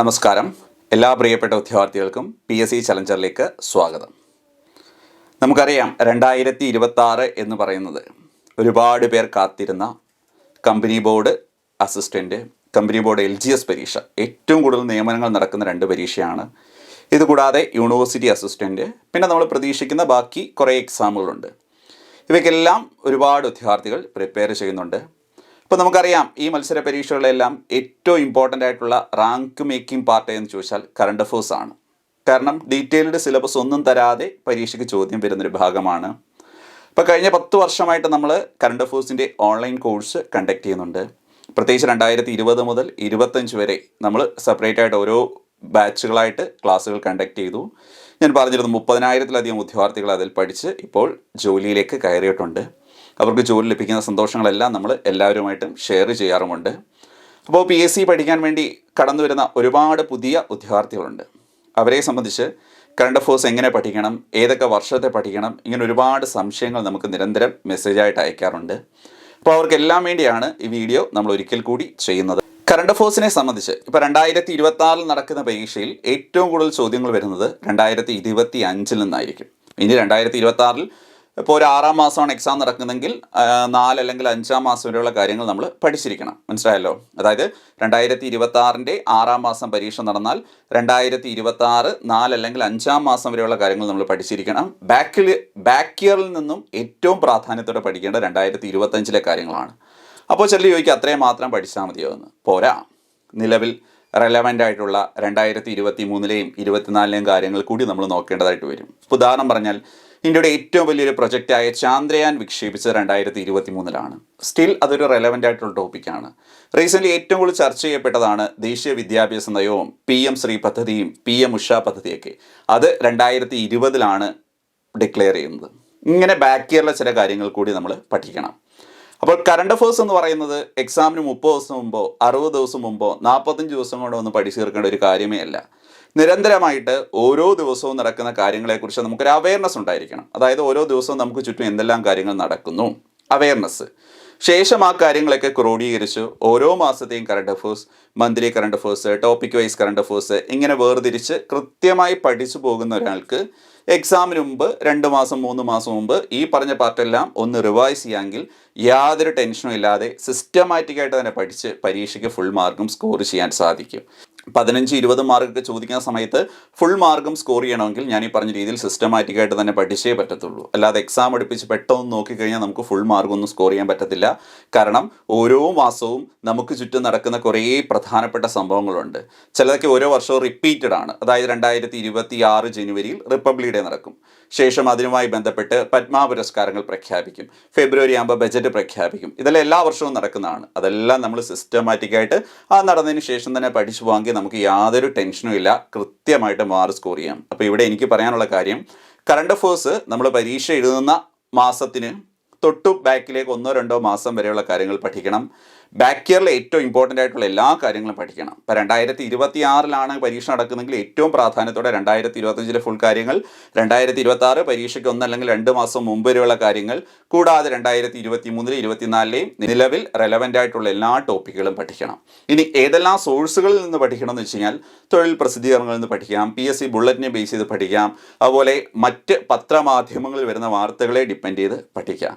നമസ്കാരം. എല്ലാ പ്രിയപ്പെട്ട വിദ്യാർത്ഥികൾക്കും പി എസ് സി ചലഞ്ചറിലേക്ക് സ്വാഗതം. നമുക്കറിയാം രണ്ടായിരത്തി ഇരുപത്തി എന്ന് പറയുന്നത് ഒരുപാട് പേർ കാത്തിരുന്ന company board assistant company board L G S പരീക്ഷ. ഏറ്റവും കൂടുതൽ നിയമനങ്ങൾ നടക്കുന്ന രണ്ട് പരീക്ഷയാണ്. ഇതുകൂടാതെ യൂണിവേഴ്സിറ്റി അസിസ്റ്റന്റ് പിന്നെ നമ്മൾ പ്രതീക്ഷിക്കുന്ന ബാക്കി കുറേ എക്സാമുകളുണ്ട് ഇവയ്ക്കെല്ലാം ഒരുപാട് വിദ്യാർത്ഥികൾ പ്രിപ്പയർ ചെയ്യുന്നുണ്ട്. ഇപ്പോൾ നമുക്കറിയാം ഈ മത്സര പരീക്ഷകളിലെല്ലാം ഏറ്റവും ഇമ്പോർട്ടന്റ് ആയിട്ടുള്ള റാങ്ക് മേക്കിംഗ് പാർട്ട് എന്ന് ചോദിച്ചാൽ കറണ്ട് അഫേഴ്സ് ആണ്. കാരണം ഡീറ്റെയിൽഡ് സിലബസ് ഒന്നും തരാതെ പരീക്ഷയ്ക്ക് ചോദ്യം വരുന്നൊരു ഭാഗമാണ്. ഇപ്പോൾ കഴിഞ്ഞ പത്ത് വർഷമായിട്ട് നമ്മൾ കറണ്ട് അഫേഴ്സിന്റെ ഓൺലൈൻ കോഴ്സ് കണ്ടക്ട് ചെയ്യുന്നുണ്ട്. പ്രത്യേകിച്ച് രണ്ടായിരത്തി ഇരുപത് മുതൽ ഇരുപത്തഞ്ച് വരെ നമ്മൾ സെപ്പറേറ്റ് ആയിട്ട് ഓരോ ബാച്ചുകളായിട്ട് ക്ലാസ്സുകൾ കണ്ടക്ട് ചെയ്തു. ഞാൻ പറഞ്ഞിരുന്നു മുപ്പതിനായിരത്തിലധികം ഉദ്യോഗാർത്ഥികൾ അതിൽ പഠിച്ച് ഇപ്പോൾ ജോലിയിലേക്ക് കയറിയിട്ടുണ്ട്. അവർക്ക് ജോലി ലഭിക്കുന്ന സന്തോഷങ്ങളെല്ലാം നമ്മൾ എല്ലാവരുമായിട്ടും ഷെയർ ചെയ്യാറുമുണ്ട്. അപ്പോൾ പി എസ് സി പഠിക്കാൻ വേണ്ടി കടന്നു വരുന്ന ഒരുപാട് പുതിയ ഉദ്യോഗാർത്ഥികളുണ്ട് അവരെ സംബന്ധിച്ച് കറണ്ട് അഫേഴ്സ് എങ്ങനെ പഠിക്കണം ഏതൊക്കെ വർഷത്തെ പഠിക്കണം ഇങ്ങനെ ഒരുപാട് സംശയങ്ങൾ നമുക്ക് നിരന്തരം മെസ്സേജായിട്ട് അയക്കാറുണ്ട്. അപ്പോൾ അവർക്കെല്ലാം വേണ്ടിയാണ് ഈ വീഡിയോ നമ്മൾ ഒരിക്കൽ കൂടി ചെയ്യുന്നത്. കറണ്ട് അഫേഴ്സിനെ സംബന്ധിച്ച് ഇപ്പോൾ രണ്ടായിരത്തി ഇരുപത്തി നടക്കുന്ന പരീക്ഷയിൽ ഏറ്റവും കൂടുതൽ ചോദ്യങ്ങൾ വരുന്നത് രണ്ടായിരത്തി ഇരുപത്തി അഞ്ചിൽ നിന്നായിരിക്കും. ഇനി രണ്ടായിരത്തി ഇരുപത്തി ആറിൽ ഇപ്പോൾ ഒരു ആറാം മാസമാണ് എക്സാം നടക്കുന്നതെങ്കിൽ നാല് അല്ലെങ്കിൽ അഞ്ചാം മാസം വരെയുള്ള കാര്യങ്ങൾ നമ്മൾ പഠിച്ചിരിക്കണം. മനസ്സിലായല്ലോ? അതായത് രണ്ടായിരത്തി ഇരുപത്തി ആറാം മാസം പരീക്ഷ നടന്നാൽ രണ്ടായിരത്തി ഇരുപത്തി ആറ് നാല് അല്ലെങ്കിൽ അഞ്ചാം മാസം വരെയുള്ള കാര്യങ്ങൾ നമ്മൾ പഠിച്ചിരിക്കണം. ബാക്കിൽ ബാക്ക് ഇയറിൽ നിന്നും ഏറ്റവും പ്രാധാന്യത്തോടെ പഠിക്കേണ്ട രണ്ടായിരത്തി ഇരുപത്തഞ്ചിലെ കാര്യങ്ങളാണ്. അപ്പോൾ ചിലർ ചോദിക്കുക അത്രയും മാത്രം പഠിച്ചാൽ മതിയോ എന്ന്? പോരാ. നിലവിൽ റെലവന്റ് ആയിട്ടുള്ള രണ്ടായിരത്തി ഇരുപത്തി മൂന്നിലെയും ഇരുപത്തിനാലിലെയും കാര്യങ്ങൾ കൂടി നമ്മൾ നോക്കേണ്ടതായിട്ട് വരും. ഉദാഹരണം പറഞ്ഞാൽ ഇന്ത്യയുടെ ഏറ്റവും വലിയൊരു പ്രൊജക്റ്റായ ചാന്ദ്രയാൻ വിക്ഷേപിച്ചത് രണ്ടായിരത്തി ഇരുപത്തി മൂന്നിലാണ് സ്റ്റിൽ അതൊരു റെലവന്റ് ആയിട്ടുള്ള ടോപ്പിക്കാണ് റീസെന്റ്ലി ഏറ്റവും കൂടുതൽ ചർച്ച ചെയ്യപ്പെട്ടതാണ് ദേശീയ വിദ്യാഭ്യാസ നയവും പി എം ശ്രീ പദ്ധതിയും പി എം ഉഷ പദ്ധതിയൊക്കെ. അത് രണ്ടായിരത്തി ഇരുപതിലാണ് ഡിക്ലെയർ ചെയ്യുന്നത്. ഇങ്ങനെ ബാക്ക് ഇയറിലെ ചില കാര്യങ്ങൾ കൂടി നമ്മൾ പഠിക്കണം. അപ്പോൾ കറണ്ട് അഫേഴ്സ് എന്ന് പറയുന്നത് എക്സാമിന് മുപ്പത് ദിവസം മുമ്പോ അറുപത് ദിവസം മുമ്പോ നാൽപ്പത്തഞ്ച് ദിവസം കൊണ്ടോ ഒന്ന് പഠിച്ചു തീർക്കേണ്ട ഒരു കാര്യമേ അല്ല. നിരന്തരമായിട്ട് ഓരോ ദിവസവും നടക്കുന്ന കാര്യങ്ങളെക്കുറിച്ച് നമുക്കൊരു അവയർനെസ് ഉണ്ടായിരിക്കണം. അതായത് ഓരോ ദിവസവും നമുക്ക് ചുറ്റും എന്തെല്ലാം കാര്യങ്ങൾ നടക്കുന്നു. അവയർനെസ് ശേഷം ആ കാര്യങ്ങളൊക്കെ ക്രോഡീകരിച്ച്. ഓരോ മാസത്തെയും current affairs monthly current affairs topic wise current affairs ഇങ്ങനെ വേർതിരിച്ച് കൃത്യമായി പഠിച്ചു പോകുന്ന ഒരാൾക്ക് എക്സാമിന് മുമ്പ് രണ്ട് മാസം മൂന്ന് മാസം മുമ്പ് ഈ പറഞ്ഞ പാർട്ടെല്ലാം ഒന്ന് റിവൈസ് ചെയ്യാമെങ്കിൽ യാതൊരു ടെൻഷനും ഇല്ലാതെ സിസ്റ്റമാറ്റിക്കായിട്ട് തന്നെ പഠിച്ച് പരീക്ഷയ്ക്ക് ഫുൾ മാർക്കും സ്കോർ ചെയ്യാൻ സാധിക്കും. പതിനഞ്ച് ഇരുപത് മാർക്കൊക്കെ ചോദിക്കുന്ന സമയത്ത് ഫുൾ മാർക്കും സ്കോർ ചെയ്യണമെങ്കിൽ ഞാൻ ഈ പറഞ്ഞ രീതിയിൽ സിസ്റ്റമാറ്റിക്കായിട്ട് തന്നെ പഠിച്ചേ പറ്റത്തുള്ളൂ. അല്ലാതെ എക്സാം അടുപ്പിച്ച് പെട്ടെന്ന് നോക്കിക്കഴിഞ്ഞാൽ നമുക്ക് ഫുൾ മാർക്കൊന്നും സ്കോർ ചെയ്യാൻ പറ്റത്തില്ല. കാരണം ഓരോ മാസവും നമുക്ക് ചുറ്റും നടക്കുന്ന കുറേ പ്രധാനപ്പെട്ട സംഭവങ്ങളുണ്ട്. ചിലതൊക്കെ ഓരോ വർഷവും റിപ്പീറ്റഡ് ആണ്. അതായത് രണ്ടായിരത്തി ഇരുപത്തി ആറ് ജനുവരിയിൽ റിപ്പബ്ലിക് ഡേ നടക്കും. ശേഷം അതിനുമായി ബന്ധപ്പെട്ട് പത്മ പുരസ്കാരങ്ങൾ പ്രഖ്യാപിക്കും. ഫെബ്രുവരി ആകുമ്പോൾ ബജറ്റ് പ്രഖ്യാപിക്കും. ഇതെല്ലാം എല്ലാ വർഷവും നടക്കുന്നതാണ്. അതെല്ലാം നമ്മൾ സിസ്റ്റമാറ്റിക്കായിട്ട് ആ നടന്നതിന് ശേഷം തന്നെ പഠിച്ചു പോകാമെങ്കിൽ നമുക്ക് യാതൊരു ടെൻഷനും ഇല്ല. കൃത്യമായിട്ട് മാർക്ക് സ്കോർ ചെയ്യാം. അപ്പോൾ ഇവിടെ എനിക്ക് പറയാനുള്ള കാര്യം കറണ്ട് അഫേഴ്സ് നമ്മൾ പരീക്ഷ എഴുതുന്ന മാസത്തിന് തൊട്ടു ബാക്കിലേക്ക് ഒന്നോ രണ്ടോ മാസം വരെയുള്ള കാര്യങ്ങൾ പഠിക്കണം. ബാക്ക് ഇയറിൽ ഏറ്റവും ഇമ്പോർട്ടന്റ് ആയിട്ടുള്ള എല്ലാ കാര്യങ്ങളും പഠിക്കണം. ഇപ്പോൾ രണ്ടായിരത്തി ഇരുപത്തി ആറിലാണ് പരീക്ഷ നടക്കുന്നതെങ്കിൽ ഏറ്റവും പ്രാധാന്യത്തോടെ രണ്ടായിരത്തി ഇരുപത്തഞ്ചിലെ ഫുൾ കാര്യങ്ങൾ രണ്ടായിരത്തി ഇരുപത്തി ആറ് പരീക്ഷയ്ക്ക് ഒന്നല്ലെങ്കിൽ രണ്ട് മാസം മുമ്പ് വരെയുള്ള കാര്യങ്ങൾ കൂടാതെ രണ്ടായിരത്തി ഇരുപത്തി മൂന്നിലെ ഇരുപത്തിനാലിലെയും നിലവിൽ റെലവന്റ് ആയിട്ടുള്ള എല്ലാ ടോപ്പിക്കുകളും പഠിക്കണം. ഇനി ഏതെല്ലാം സോഴ്സുകളിൽ നിന്ന് പഠിക്കണം എന്ന് വെച്ച് കഴിഞ്ഞാൽ തൊഴിൽ പ്രസിദ്ധീകരണങ്ങളിൽ നിന്ന് പഠിക്കാം പി എസ് സി ബുള്ളറ്റിനെ ബേസ് ചെയ്ത് പഠിക്കാം അതുപോലെ മറ്റ് പത്രമാധ്യമങ്ങളിൽ വരുന്ന വാർത്തകളെ ഡിപ്പെൻഡ് ചെയ്ത് പഠിക്കാം.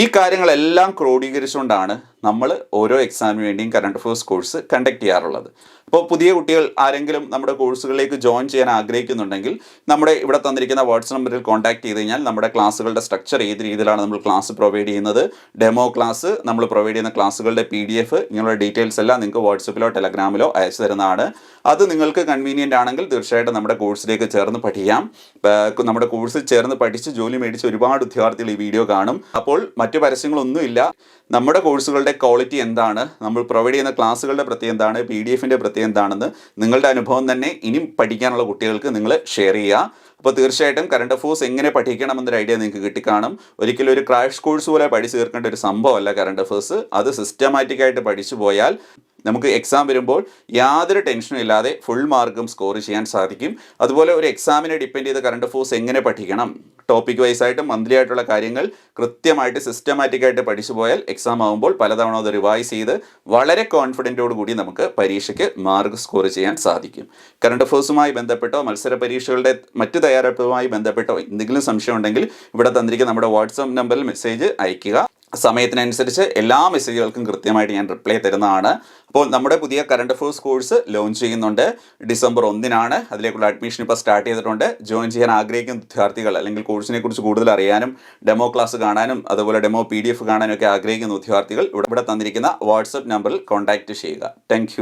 ഈ കാര്യങ്ങളെല്ലാം ക്രോഡീകരിച്ചുകൊണ്ടാണ് നമ്മൾ ഓരോ എക്സാമിന് വേണ്ടിയും കറണ്ട് അഫയേഴ്സ് കോഴ്സ് കണ്ടക്ട് ചെയ്യാറുള്ളത്. അപ്പോൾ പുതിയ കുട്ടികൾ ആരെങ്കിലും നമ്മുടെ കോഴ്സുകളിലേക്ക് ജോയിൻ ചെയ്യാൻ ആഗ്രഹിക്കുന്നുണ്ടെങ്കിൽ നമ്മുടെ ഇവിടെ തന്നിരിക്കുന്ന വാട്സ് നമ്പറിൽ കോൺടാക്ട് ചെയ്ത് കഴിഞ്ഞാൽ നമ്മുടെ ക്ലാസ്സുകളുടെ സ്ട്രക്ചർ ഏത് രീതിയിലാണ് നമ്മൾ ക്ലാസ് പ്രൊവൈഡ് ചെയ്യുന്നത് ഡെമോ ക്ലാസ് നമ്മൾ പ്രൊവൈഡ് ചെയ്യുന്ന ക്ലാസ്സുകളുടെ പി ഡി എഫ് ഇങ്ങനെയുള്ള ഡീറ്റെയിൽസ് എല്ലാം നിങ്ങൾക്ക് വാട്സപ്പിലോ ടെലഗ്രാമിലോ അയച്ചു തരുന്നതാണ്. അത് നിങ്ങൾക്ക് കൺവീനിയന്റ് ആണെങ്കിൽ തീർച്ചയായിട്ടും നമ്മുടെ കോഴ്സിലേക്ക് ചേർന്ന് പഠിക്കാം. നമ്മുടെ കോഴ്സിൽ ചേർന്ന് പഠിച്ച് ജോലി മേടിച്ച് ഒരുപാട് വിദ്യാർത്ഥികൾ ഈ വീഡിയോ കാണും. അപ്പോൾ മറ്റു പരസ്യങ്ങളൊന്നുമില്ല നമ്മുടെ കോഴ്സുകളുടെ ക്വാളിറ്റി എന്താണ്? നമ്മൾ പ്രൊവൈഡ് ചെയ്യുന്ന ക്ലാസ്സുകളുടെ പ്രത്യേകം എന്താണ്? പി ഡി എഫിന്റെ പ്രത്യേകം എന്താണെന്ന് നിങ്ങളുടെ അനുഭവം തന്നെ ഇനിയും പഠിക്കാനുള്ള കുട്ടികൾക്ക് നിങ്ങൾ ഷെയർ ചെയ്യുക. അപ്പോൾ തീർച്ചയായിട്ടും കറണ്ട് അഫേഴ്സ് എങ്ങനെ പഠിക്കണം എന്നൊരു ഐഡിയ നിങ്ങൾക്ക് കിട്ടിക്കാണും. ഒരിക്കലും ഒരു ക്രാഷ് കോഴ്സ് പോലെ പഠിച്ചു തീർക്കേണ്ട ഒരു സംഭവമല്ല കറണ്ട് അഫേഴ്സ് അത് സിസ്റ്റമാറ്റിക്കായിട്ട് പഠിച്ചു പോയാൽ നമുക്ക് എക്സാം വരുമ്പോൾ യാതൊരു ടെൻഷനും ഇല്ലാതെ ഫുൾ മാർക്കും സ്കോർ ചെയ്യാൻ സാധിക്കും. അതുപോലെ ഒരു എക്സാമിനെ ഡിപ്പെൻഡ് ചെയ്ത് കറണ്ട് അഫേഴ്സ് എങ്ങനെ പഠിക്കണം? ടോപ്പിക് വൈസ് ആയിട്ട് മന്ത്ലി ആയിട്ടുള്ള കാര്യങ്ങൾ കൃത്യമായിട്ട് സിസ്റ്റമാറ്റിക് ആയിട്ട് പഠിച്ചു പോയാൽ എക്സാം ആകുമ്പോൾ പലതവണ അത് റിവൈസ് ചെയ്ത് വളരെ കോൺഫിഡന്റോട് കൂടി നമുക്ക് പരീക്ഷയ്ക്ക് മാർക്ക് സ്കോർ ചെയ്യാൻ സാധിക്കും. കറണ്ട് അഫേഴ്സുമായി ബന്ധപ്പെട്ടോ മത്സര പരീക്ഷകളുടെ മറ്റ് തയ്യാറെടുപ്പുമായി ബന്ധപ്പെട്ടോ എന്തെങ്കിലും സംശയം ഉണ്ടെങ്കിൽ ഇവിടെ തന്നിരിക്കുന്ന നമ്മുടെ വാട്സാപ്പ് നമ്പറിൽ മെസ്സേജ് അയയ്ക്കുക. സമയത്തിനനുസരിച്ച് എല്ലാ മെസ്സേജുകൾക്കും കൃത്യമായിട്ട് ഞാൻ റിപ്ലൈ തരുന്നതാണ്. അപ്പോൾ നമ്മുടെ പുതിയ കറണ്ട് അഫേഴ്സ് കോഴ്സ് ലോഞ്ച് ചെയ്യുന്നുണ്ട്. ഡിസംബർ ഒന്നിനാണ്. അതിലേക്കുള്ള അഡ്മിഷൻ ഇപ്പോൾ സ്റ്റാർട്ട് ചെയ്തിട്ടുണ്ട്. ജോയിൻ ചെയ്യാൻ ആഗ്രഹിക്കുന്ന വിദ്യാർത്ഥികൾ അല്ലെങ്കിൽ കോഴ്സിനെ കുറിച്ച് കൂടുതൽ അറിയാനും ഡെമോ ക്ലാസ് കാണാനും അതുപോലെ ഡെമോ പി ഡി എഫ് കാണാനും ഒക്കെ ആഗ്രഹിക്കുന്ന വിദ്യാർത്ഥികൾ ഇവിടെ തന്നിരിക്കുന്ന വാട്സപ്പ് നമ്പറിൽ കോൺടാക്റ്റ് ചെയ്യുക. താങ്ക്